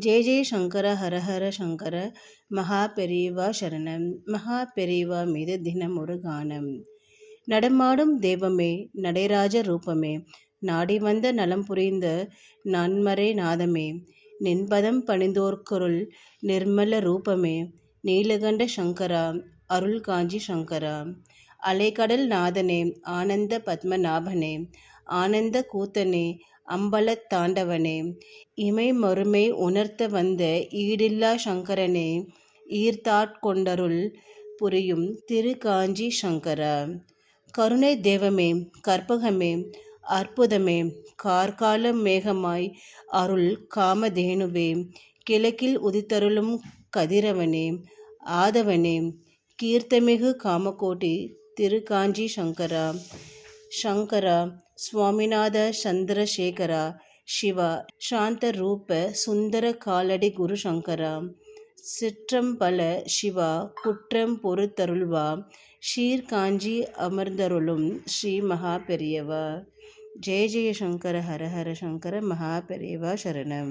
ஜெய ஜெய சங்கர ஹரஹர சங்கர மகா பெரியவா சரணம். மகா பெரியவா மீது தினம் ஒரு கானம். நடமாடும் தெய்வமே நடைராஜ ரூபமே. நாடி வந்த நலம் புரிந்த நன்மறை நாதமே. நின்பதம் பணிந்தோர்க்குருள் நிர்மல ரூபமே. நீலகண்ட சங்கரா அருள் காஞ்சி சங்கரா. அலைக்கடல் நாதனே ஆனந்த பத்மநாபனே ஆனந்த கூத்தனே அம்பலத் தாண்டவனே இமை மறுமை உணர்த்த வந்த ஈடில்லா சங்கரனே ஈர்த்தாட்கொண்டருள் புரியும் திரு காஞ்சி சங்கரா. கருணை தேவமே கற்பகமே அற்புதமே கார்கால மேகமாய் அருள் காமதேனுவே கிழக்கில் உதித்தருளும் கதிரவனே ஆதவனே கீர்த்தமிகு காமகோட்டி திரு காஞ்சி சங்கரா சங்கரா சுவாமிநாத சந்திரசேகரா சிவா சாந்த ரூப சுந்தர காலடி குரு சங்கரா சிற்றம்பல சிவா குற்றம் பொறுத்தருள்வா ஷீர் காஞ்சி அமர்ந்தருளும் ஸ்ரீ மகா பெரியவா ஜெய ஜெய சங்கர ஹர ஹர சங்கர மகா பெரியவா சரணம்.